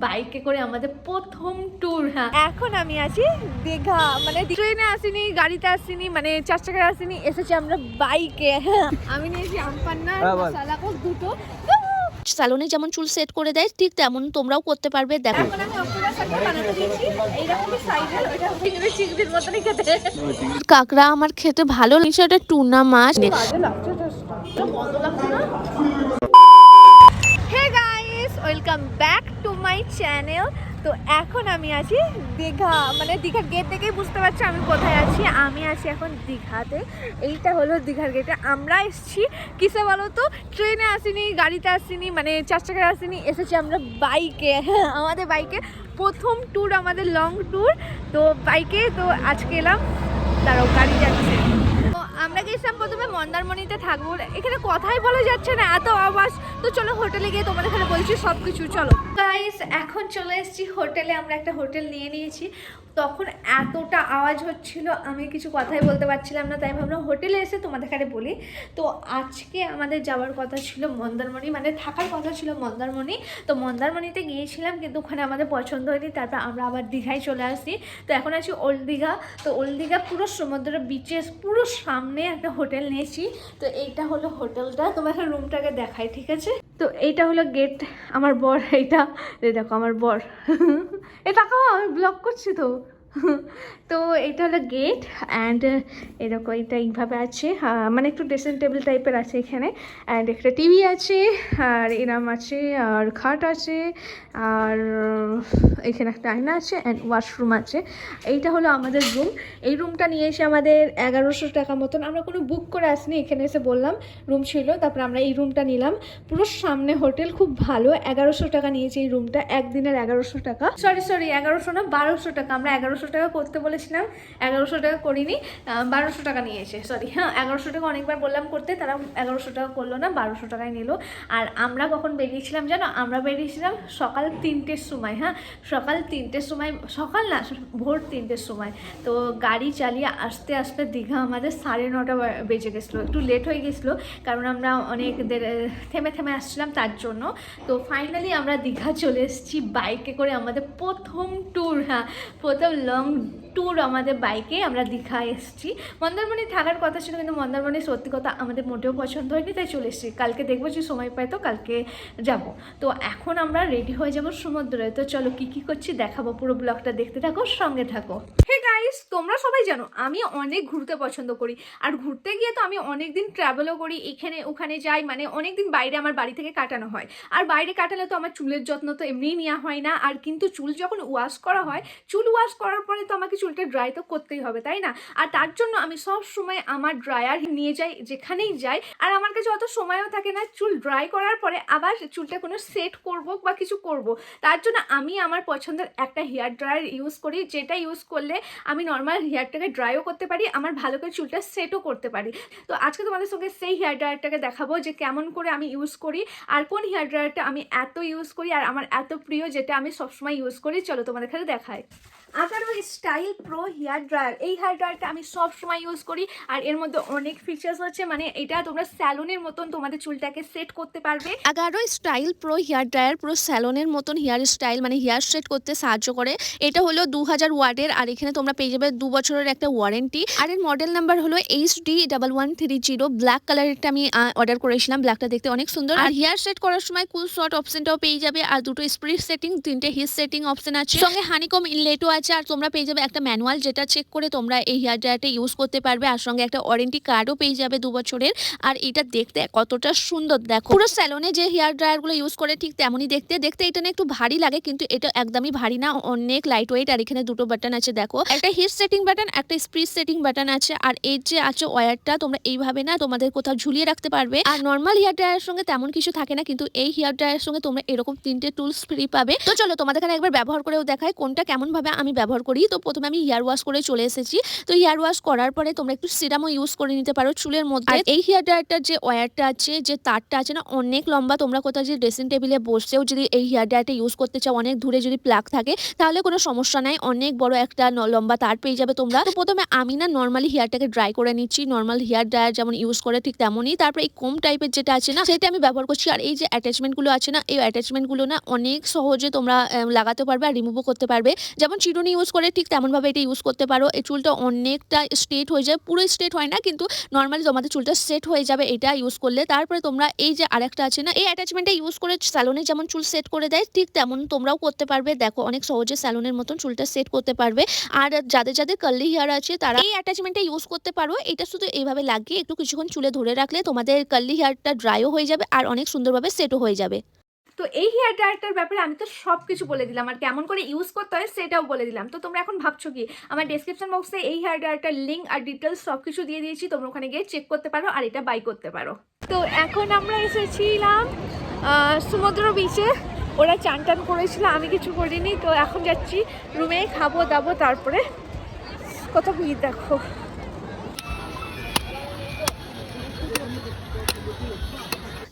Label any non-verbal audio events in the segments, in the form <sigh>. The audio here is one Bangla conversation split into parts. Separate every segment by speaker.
Speaker 1: বাইকে করে আমাদের প্রথম ট্যুর হ্যাঁ। এখন আমি আছি দীঘা মানে ট্রেনে আসিনি গাড়িতে আসিনি মানে চার চাকায় আসিনি এসেছি আমরা বাইকে। হ্যাঁ আমি নিয়েছি আমপান্না
Speaker 2: হ্যাঁ,
Speaker 1: দুটো।
Speaker 3: স্যালনে যেমন চুল সেট করে দেয় ঠিক তেমন তোমরাও করতে পারবে দেখো। কাঁকড়া আমার খেতে ভালো লাগছে এটা টুনা মাছ
Speaker 1: বাজে লাগছে টেস্টটা মজা লাগছে না hey guys welcome back to my channel তো এখন আমি আছি দীঘা মানে দীঘার গেট থেকেই বুঝতে পারছি আমি কোথায় আছি। আমি আছি এখন দীঘাতে। এইটা হলো দীঘার গেটে আমরা এসেছি, কিসে বলো তো ট্রেনে আসিনি, গাড়িতে আসিনি মানে চার চাকায় আসিনি, এসেছি আমরা বাইকে আমাদের বাইকে প্রথম ট্যুর আমাদের লং ট্যুর তো বাইকে তো আজকে এলাম, দাঁড়াও, গাড়ি যাচ্ছে। আমরা গেছিলাম প্রথমে? মন্দারমণিতে থাকব এখানে কথাই বলা যাচ্ছে না, এত আওয়াজ। তো চলো হোটেলে গিয়ে তোমাদের এখানে বলছি সব কিছু চলো। গাইস এখন চলে এসেছি হোটেলে, আমরা একটা হোটেল নিয়ে নিয়েছি। তখন এতটা আওয়াজ হচ্ছিল, আমি কিছু কথাই বলতে পারছিলাম না, তাই ভাবলাম হোটেলে এসে তোমাদের এখানে বলি। তো আজকে আমাদের যাওয়ার কথা ছিল মন্দারমণি মানে থাকার কথা ছিল মন্দারমণি। তো মন্দারমণিতে গিয়েছিলাম, কিন্তু ওখানে আমাদের পছন্দ হয়নি, তারপর আমরা আবার দীঘায় চলে আসি তো এখন আছি ওল্ড দীঘা তো ওল্ড দীঘা পুরো সমুদ্র বিচের পুরো সামনে একটা হোটেল নিয়েছি। তো এইটা হলো হোটেলটা। তোমার রুমটাকে দেখাই, ঠিক আছে? তো এইটা হলো গেট আমার বর, এইটা। দেখো, আমার বর। <laughs> এ তাকাও, আমি ব্লক করছি তো। তো এটা হলো গেট অ্যান্ড এরকম এটা এইভাবে আছে মানে একটু ড্রেসিং টেবিল টাইপের আছে এখানে অ্যান্ড একটা টিভি আছে, আর এরাম আছে, আর খাট আছে, আর এখানে একটা আয়না আছে অ্যান্ড ওয়াশরুম আছে। এইটা হলো আমাদের রুম এই রুমটা নিয়ে এসে আমাদের এগারোশো টাকা মতন, আমরা কোনো বুক করে আসিনি, এখানে এসে বললাম রুম ছিল, তারপর আমরা এই রুমটা নিলাম। পুরো সামনে হোটেল খুব ভালো, এগারোশো টাকা নিয়েছে এই রুমটা একদিনের এগারোশো টাকা। সরি সরি এগারোশো না, বারোশো টাকা, আমরা এগারোশো টাকা করতে বলেছিলাম, এগারোশো টাকা করিনি বারোশো টাকা নিয়ে এসে সরি হ্যাঁ এগারোশো টাকা অনেকবার বললাম করতে, তারা এগারোশো টাকা করল না, বারোশো টাকায় নিল। আর আমরা কখন বেরিয়েছিলাম জানো? আমরা বেরিয়েছিলাম সকাল তিনটের সময় হ্যাঁ সকাল তিনটের সময়, সকাল না ভোর তিনটের সময়। তো গাড়ি চালিয়ে আসতে আসতে দীঘা আমাদের সাড়ে নটা বেজে গেছিল, একটু লেট হয়ে গেছিল, কারণ আমরা অনেক থেমে থেমে আসছিলাম তার জন্য। তো ফাইনালি আমরা দীঘা চলে এসেছি বাইকে করে আমাদের প্রথম ট্যুর হ্যাঁ প্রথম লং ট্যুর আমাদের বাইকে আমরা দীঘা এসেছি। মন্দারমণি থাকার কথা ছিল, কিন্তু মন্দারমণি সত্যি কথা আমাদের মোটেও পছন্দ হয়নি, তাই চলে এসেছি। কালকে দেখব যে সময় পাই তো কালকে যাব। তো এখন আমরা রেডি হয়ে যাব সমুদ্রে। তো চলো কি কি করছি দেখাবো, পুরো ব্লগটা দেখতে থাকো, সঙ্গে থাকো। হে গাইস তোমরা সবাই জানো, আমি অনেক ঘুরতে পছন্দ করি। আর ঘুরতে গিয়ে তো আমি অনেক দিন ট্রাভেলও করি, এখানে ওখানে যাই মানে অনেক দিন বাইরে আমার বাড়ি থেকে কাটানো হয়। আর বাইরে কাটালে তো আমার চুলের যত্ন তো এমনিই নেওয়া হয় না, আর কিন্তু চুল যখন ওয়াশ করা হয়, চুল ওয়াশ করার পরে তো আমাকে চুলটা ড্রাই তো করতেই হবে, তাই না? আর তার জন্য আমি সব সময় আমার ড্রায়ার নিয়ে যাই, যেখানেই যাই। আর আমার কাছে অত সময়ও থাকে না, চুল ড্রাই করার পরে আবার চুলটা কোনো সেট করব বা কিছু করব। তার জন্য আমি আমার পছন্দের একটা হেয়ার ড্রায়ার ইউজ করি, যেটা ইউজ করলে আমি নর্মাল হেয়ারটাকে ড্রাইও করতে পারি, আমার ভালো করে চুলটা সেটও করতে পারি। তো আজকে তোমাদের সঙ্গে সেই হেয়ার ড্রায়ারটাকে দেখাবো যে কেমন করে আমি ইউজ করি আর কোন হেয়ার ড্রায়ারটা আমি এত ইউজ করি আর আমার এত প্রিয় যেটা আমি সবসময় ইউজ করি। চলো তোমাদের এখানে দেখাই Agaro style pro hair dryer. এই হেয়ার ড্রায়ারটা আমি সব সময় ইউজ করি আর এর মধ্যে অনেক ফিচার্স আছে মানে এটা তোমরা স্যালুনের মতন তোমাদের চুলটাকে সেট করতে পারবে।
Speaker 3: এগারো স্টাইল প্রো হেয়ার ড্রায়ার পুরো স্যালনের মতন হেয়ার স্টাইল মানে হেয়ার স্ট্রেট করতে সাহায্য করে। এটা হলো দু হাজার ওয়ার্ডের আর এখানে তোমরা পেয়ে যাবে দু বছরের একটা ওয়ারেন্টি আর এর মডেল নাম্বার হলো H D double one three zero black কালারেরটা আমি অর্ডার করেছিলাম ব্ল্যাকটা দেখতে অনেক সুন্দর। আর হেয়ার সেট করার সময় কুল শর্ট অপশনটাও পেয়ে যাবে আর দুটো স্প্রিট সেটিং তিনটে হিট সেটিং অপশন আছে। সঙ্গে হানিকম ইনলেটও আছে আর তোমরা পেয়ে যাবে একটা ম্যানুয়াল যেটা চেক করে তোমরা এই হেয়ার ড্রায়ারটা ইউজ করতে পারবে, আর সঙ্গে একটা ওয়ারেন্টি কার্ডও পেয়ে যাবে দু বছরের। আর এটা দেখতে কতটা সুন্দর, দেখো। পুরো স্যালনে যে হেয়ার ড্রায়ারগুলো ইউজ করে ঠিক তেমনই দেখতে। দেখতে এটা না একটু ভারী লাগে, কিন্তু এটা একদমই ভারী না, অনেক লাইট ওয়েট আর এখানে দুটো বাটন আছে, দেখো। একটা হিট সেটিং বাটন একটা স্প্রিট সেটিং বাটন আছে, আর এই যে আছে ওয়্যারটা তোমরা এইভাবে না তোমাদের কোথাও ঝুলিয়ে রাখতে পারবে। আর নর্মাল হেয়ার ড্রায়ারের সঙ্গে তেমন কিছু থাকে না, কিন্তু এই হেয়ার ড্রায়ারের সঙ্গে তোমরা এরকম তিনটে টুলস ফ্রি পাবে। তো চলো তোমাদের এখানে একবার ব্যবহার করেও দেখায় কোনটা কেমন ভাবে আমি ব্যবহার করি। তো প্রথমে আমি হেয়ার ওয়াশ করে চলে এসেছি। তো হেয়ার ওয়াশ করার পরে তোমরা একটু সিরামও ইউজ করে নিতে পারো চুলের মধ্যে। এই হেয়ার ড্রায়ারটার যে ওয়ারটা আছে, যে তারটা আছে না, অনেক লম্বা। তোমরা কোথাও যে ড্রেসিং টেবিলে বসেও যদি এই হেয়ার ড্রায়ারটা ইউজ করতে চাও, অনেক দূরে যদি প্লাগ থাকে, তাহলে কোনো সমস্যা নাই। অনেক বড় একটা লম্বা তার পেয়ে যাবে তোমরা। তো প্রথমে আমি না নর্মালি হেয়ারটাকে ড্রাই করে নিচ্ছি। নর্মাল হেয়ার ড্রায়ার যেমন ইউজ করে ঠিক তেমনই। তারপরে এই কোম টাইপের যেটা আছে না, সেটা আমি ব্যবহার করছি। আর এই যে অ্যাটাচমেন্টগুলো আছে না, এই অ্যাটাচমেন্টগুলো না অনেক সহজে তোমরা লাগাতে পারবে আর রিমুভও করতে পারবে। যেমন চিরুনি ইউজ করে ঠিক তেমনভাবে এটা ইউজ করতে পারো। এই চুলটা অনেকটা স্ট্রেট হয়ে যায়, পুরো স্ট্রেট হয় না, কিন্তু নর্মালি তোমাদের চুলটা সেট হয়ে যাবে এটা ইউজ করলে। তারপরে তোমরা এই যে আরেকটা আছে না, এই অ্যাটাচমেন্টটা ইউজ করে স্যালনে যেমন চুল সেট করে দেয়, ঠিক তেমন তোমরাও করতে পারবে। দেখো, অনেক সহজে স্যালনের মতন চুলটা সেট করতে পারবে। আর যাদের যাদের কার্লি হেয়ার আছে, তারা এই অ্যাটাচমেন্টটা ইউজ করতে পারো। এটা শুধু এইভাবে লাগিয়ে একটু কিছুক্ষণ চুলে ধরে রাখলে তোমাদের কার্লি হেয়ারটা ড্রাইও হয়ে যাবে আর অনেক সুন্দরভাবে সেটও হয়ে যাবে।
Speaker 1: তো এই হেয়ার ড্রায়ারটার ব্যাপারে আমি তো সব কিছু বলে দিলাম আর কেমন করে ইউজ করতে হয় সেটাও বলে দিলাম। তো তোমরা এখন ভাবছ কি? আমার ডেসক্রিপশন বক্সে এই হেয়ার ড্রায়ারটার লিঙ্ক আর ডিটেলস সব কিছু দিয়ে দিয়েছি, তোমরা ওখানে গিয়ে চেক করতে পারো আর এটা বাই করতে পারো। তো এখন আমরা এসেছিলাম সমুদ্র বিচে ওরা চান টান করেছিল, আমি কিছু করিনি। তো এখন যাচ্ছি, রুমে খাব দাবো তারপরে। কত ভিড় দেখো।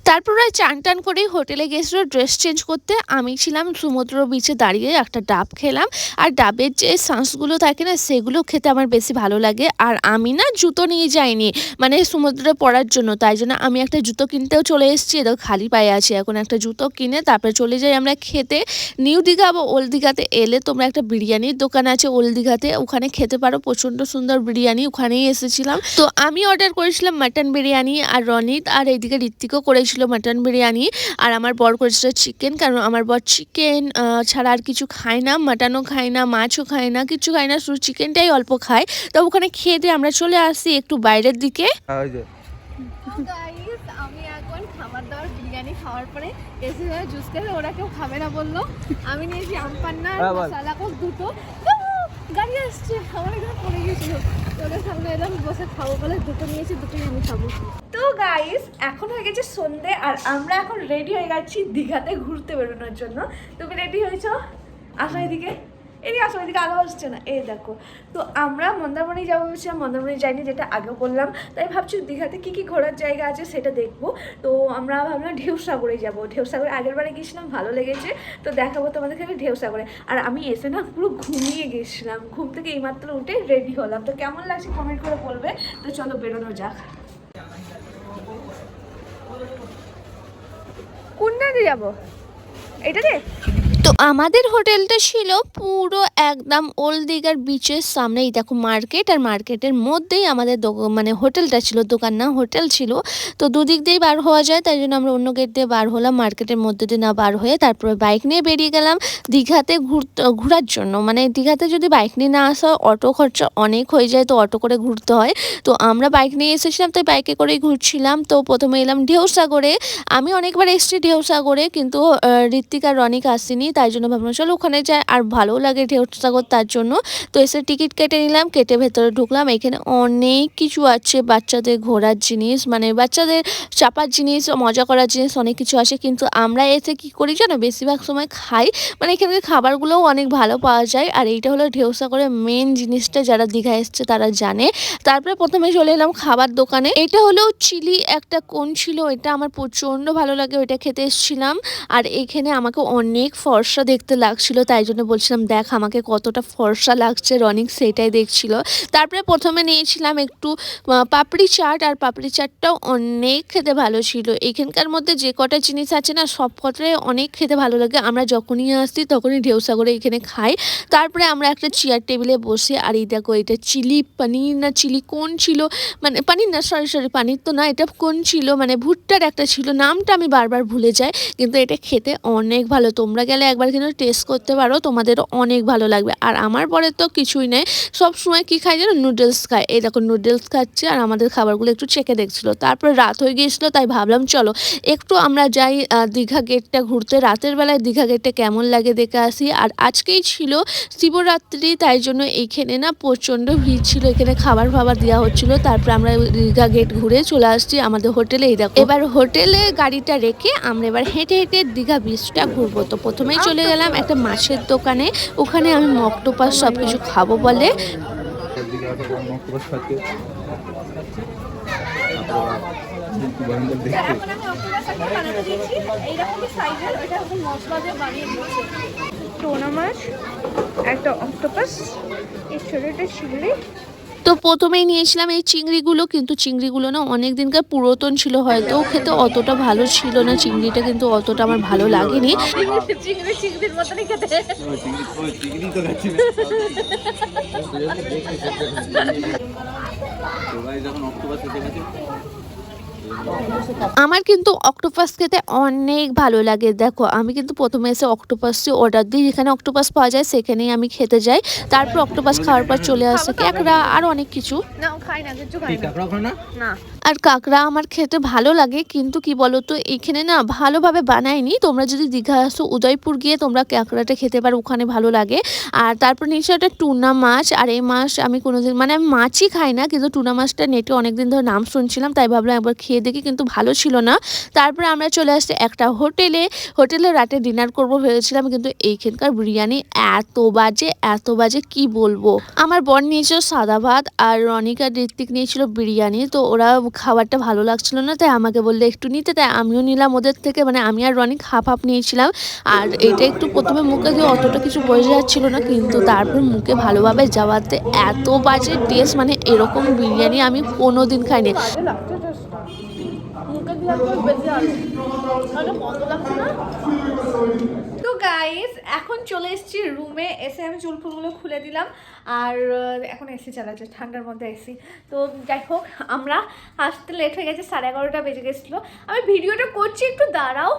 Speaker 3: তারপর ওরা চান টান করেই হোটেলে গেছিল ড্রেস চেঞ্জ করতে। আমি ছিলাম সমুদ্র বিচে দাঁড়িয়ে একটা ডাব খেলাম। আর ডাবের যে সাঁসগুলো থাকে না, সেগুলো খেতে আমার বেশি ভালো লাগে। আর আমি না জুতো নিয়ে যাইনি মানে সমুদ্রে পড়ার জন্য। তাই জন্য আমি একটা জুতো কিনতেও চলে এসেছি। এদের খালি পায়ে আছি, এখন একটা জুতো কিনে তারপরে চলে যাই আমরা খেতে। নিউ দীঘা বা ওল্ড দীঘাতে এলে তোমরা একটা বিরিয়ানির দোকান আছে ওল্ড দীঘাতে। ওখানে খেতে পারো, প্রচণ্ড সুন্দর বিরিয়ানি। ওখানেই এসেছিলাম। তো আমি অর্ডার করেছিলাম মাটন বিরিয়ানি আর রনিত আর এইদিকে ঋত্বিকও করেছিল। মাটন বিরিয়ানি আর আমার বর করেছিল চিকেন কারণ আমার বর চিকেন ছাড়া আর কিছু খায় না মাটনও খায় না মাছও খায় না কিছু খায় না শুধু চিকেনটাই অল্প খায়। তো ওখানে খেয়ে দিয়ে আমরা চলে আসি একটু বাইরের দিকে।
Speaker 2: ওই
Speaker 1: আমি এখন খাবার দাবার বিরিয়ানি খাওয়ার পরে এসে জুস খেলে ওরা কেউ খাবে না বলল। আমি নিয়েছি আম পান্না আর
Speaker 2: হ্যাঁ, বল।
Speaker 1: কোক দুটো। গাড়ি আসছে আমার এখানে পড়ে গিয়েছিল। ওদের সামনে এলাম বসে খাব বলে দুটো নিয়েছি দুটোই আমি খাব। গাইস এখন হয়ে গেছে সন্ধে আর আমরা এখন রেডি হয়ে গেছি দীঘাতে ঘুরতে বেরোনোর জন্য। তুমি রেডি হয়েছো? আসো এদিকে। এদিকে আসো এদিকে, আলো আসছে না। এই দেখো। তো আমরা মন্দারমণি যাব ভেবেছিলাম, মন্দারমণি যাইনি, যেটা আগেও বললাম। তাই ভাবছি দীঘাতে কী কী ঘোরার জায়গা আছে সেটা দেখব। তো আমরা ভাবলাম ঢেউসাগরে যাব। ঢেউসাগরে আগের বারে গেছিলাম ভালো লেগেছে। তো দেখাবো তোমাদেরকে আমি ঢেউসাগরে। আর আমি এসে না পুরো ঘুমিয়ে গেছিলাম। ঘুম থেকে এইমাত্র উঠে রেডি হলাম। তো কেমন লাগছে কমেন্ট করে বলবে। তো চলো বেরোনো যাক। কোনটাতে যাব? এটাতে
Speaker 3: তো আমাদের হোটেলটা ছিল পুরো একদম ওল্ড দিঘার বিচের সামনেই দেখো মার্কেট আর মার্কেটের মধ্যেই আমাদের মানে হোটেলটা ছিল দোকান না হোটেল ছিল। তো দুদিক দিয়েই বার হওয়া যায় তাই জন্য আমরা অন্য গেট দিয়ে বার হলাম মার্কেটের মধ্যে দিয়ে না বার হয়ে তারপরে বাইক নিয়ে বেরিয়ে গেলাম দীঘাতে ঘোরার জন্য। মানে দীঘাতে যদি বাইক নিয়ে না আসা হয়, অটো খরচা অনেক হয়ে যায় তো অটো করে ঘুরতে হয়। তো আমরা বাইক নিয়ে এসেছিলাম তাই বাইকে করেই ঘুরছিলাম। তো প্রথমে এলাম ঢেউসাগরে। আমি অনেকবার এসেছি ঢেউসাগরে কিন্তু ঋত্বিক রনিক আসেনি তাই জন্য ভাবলাম, চলো ওখানে যাই। আর ভালোও লাগে ঢেউসাগর তার জন্য। তো এসে টিকিট কেটে নিলাম, কেটে ভেতরে ঢুকলাম। এখানে অনেক কিছু আছে, বাচ্চাদের ঘোরার জিনিস মানে বাচ্চাদের চাপার জিনিস, মজা করার জিনিস অনেক কিছু আছে। কিন্তু আমরা এসে কি করি জানো? বেশিরভাগ সময় খাই। মানে এখানকার খাবারগুলোও অনেক ভালো পাওয়া যায়। আর এইটা হলো ঢেউসাগরের মেন জিনিসটা, যারা দীঘা এসছে তারা জানে। তারপরে প্রথমে চলে এলাম খাবার দোকানে। এটা হলো চিলি একটা কোন ছিল? এটা আমার প্রচণ্ড ভালো লাগে, ওইটা খেতে এসেছিলাম। আর এখানে আমাকে অনেক ফর্সা দেখতে লাগছিল, তাই জন্য বলছিলাম, দেখ আমাকে কতটা ফর্সা লাগছে। রনিক সেটাই দেখছিল। তারপরে প্রথমে নিয়েছিলাম একটু পাপড়ি চাট, আর পাপড়ি চাটটাও অনেক খেতে ভালো ছিল। এখানকার মধ্যে যে কটা জিনিস আছে না, সব কটাই অনেক খেতে ভালো লাগে। আমরা যখনই আসি, তখনই ঢেউসাগরে এখানে খাই। তারপরে আমরা একটা চেয়ার টেবিলে বসে, আর এই দেখো, এটা চিলি পনির না, চিলি কোন ছিল? মানে পানির না, সরি সরি, পানির তো না, এটা কোন ছিল? মানে ভুট্টার একটা ছিল, নামটা আমি বারবার ভুলে যাই, কিন্তু এটা খেতে অনেক ভালো। তোমরা গেলে একবার কিন্তু টেস্ট করতে পারো, তোমাদেরও অনেক ভালো লাগবে। আর আমার পরে তো কিছুই নেই। সব সময় কি খাই যেন? নুডলস খায় এই দেখো নুডলস খাচ্ছে আর আমাদের খাবারগুলো একটু চেকে দেখছিলো। তারপরে রাত হয়ে গিয়েছিল, তাই ভাবলাম চলো একটু আমরা যাই দীঘা গেটটা ঘুরতে। রাতের বেলায় দীঘা গেটটা কেমন লাগে দেখে আসি। আর আজকেই ছিল শিবরাত্রি, তাই জন্য এইখানে না প্রচণ্ড ভিড় ছিল। এখানে খাবার ফাবার দেওয়া হচ্ছিল। তারপরে আমরা দীঘা গেট ঘুরে চলে আসছি আমাদের হোটেলে। এই দেখো, এবার হোটেলে গাড়িটা রেখে আমরা এবার হেঁটে হেঁটে দীঘা বিচটা ঘুরবো। তো প্রথমে চলে গেলাম একটা মাছের দোকানে। ওখানে আমি মক্টোপাস সব কিছু খাব বলে।
Speaker 2: একটা
Speaker 1: একটা টোনা মাছ, একটা অক্টোপাস এই ছোটোটা চিংড়ি
Speaker 3: তো প্রথমেই নিয়েছিলাম এই চিংড়িগুলো কিন্তু চিংড়িগুলো না অনেক দিনকার পুরাতন ছিল হয়তো খেতে অতটা ভালো ছিল না চিংড়িটা কিন্তু অতটা আমার ভালো লাগেনি।
Speaker 2: যখন
Speaker 3: আমার কিন্তু অক্টোপাস খেতে অনেক ভালো লাগে। দেখো আমি কিন্তু প্রথমে এসে অক্টোপাসটি অর্ডার দিই। যেখানে অক্টোপাস পাওয়া যায় সেখানেই আমি খেতে যাই। তারপর অক্টোপাস খাওয়ার পর চলে আসে ক্যাকড়া আর অনেক কিছু।
Speaker 1: না খাই না কিছু খাই না? না।
Speaker 3: আর কাঁকড়া আমার খেতে ভালো লাগে, কিন্তু কি বলতো, এখানে না ভালোভাবে বানায়নি। তোমরা যদি দীঘা আসো উদয়পুর গিয়ে তোমরা কাঁকড়াটা খেতে পারো, ওখানে ভালো লাগে। আর তারপর নিচে একটা টুনা মাছ, আর এই মাছ আমি কোনোদিন মানে আমি মাছই খাই না, কিন্তু টুনা মাছটা নেটে অনেকদিন ধরে নাম শুনছিলাম, তাই ভাবলাম একবার খেয়ে দেখি, কিন্তু ভালো ছিল না। তারপরে আমরা চলে আসছি একটা হোটেলে। হোটেলে রাতে ডিনার করব ভেবেছিলাম, কিন্তু এইখানকার বিরিয়ানি এত বাজে এত বাজে, কি বলব? আমার বর নিয়েছিল সাদা ভাত, আর রনিকা ঋত্বিক নিয়েছিল বিরিয়ানি, তো ওরা খাবারটা ভালো লাগছিল না, তাই আমাকে বললে একটু নিতে, তাই আমিও নিলাম ওদের থেকে মানে আমি আর রনিক হাফ হাফ নিয়েছিলাম। আর এটা একটু প্রথমে মুখে দিয়ে অতটা কিছু বোঝা যাচ্ছিল না, কিন্তু তারপর মুখে ভালোভাবে যাওয়াতে এত বাজে টেস্ট মানে এরকম বিরিয়ানি আমি কোনো দিন খাইনি
Speaker 1: মুখে দিয়ে তো গাইস এখন চলে এসেছি রুমে এসে আমি চুল ফুলগুলো খুলে দিলাম। আর এখন এসি চালাচ্ছে ঠান্ডার মধ্যে এসি তো যাই হোক, আমরা আসতে লেট হয়ে গেছে, সাড়ে এগারোটা বেজে গেছিল। আমি ভিডিওটা করছি, একটু দাঁড়াও।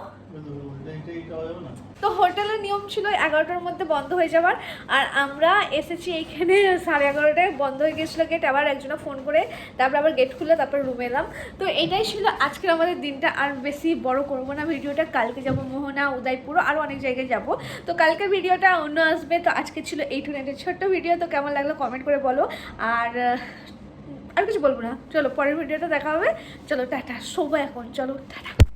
Speaker 1: তো হোটেলের নিয়ম ছিল এগারোটার মধ্যে বন্ধ হয়ে যাওয়ার। আর আমরা এসেছি এইখানে সাড়ে এগারোটায়, বন্ধ হয়ে গেছিল গেট আবার একজনে ফোন করে, তারপর আবার গেট খুলে তারপর রুমে এলাম। তো এটাই ছিল আজকের আমাদের দিনটা। আর বেশি বড় করব না, ভিডিওটা কালকে যাব, মোহনা, উদয়পুর, আরও অনেক জায়গায় যাব। তো কালকে ভিডিওটা অন্য আসবে। তো আজকে ছিল এইটুকু একটা ছোট্ট ভিডিও তো কেমন লাগল কমেন্ট করে বলো। আর আর কিছু বলব না। চলো, পরের ভিডিওটা দেখা হবে। চলো, টাটা, শোবো এখন। চলো, টাটা।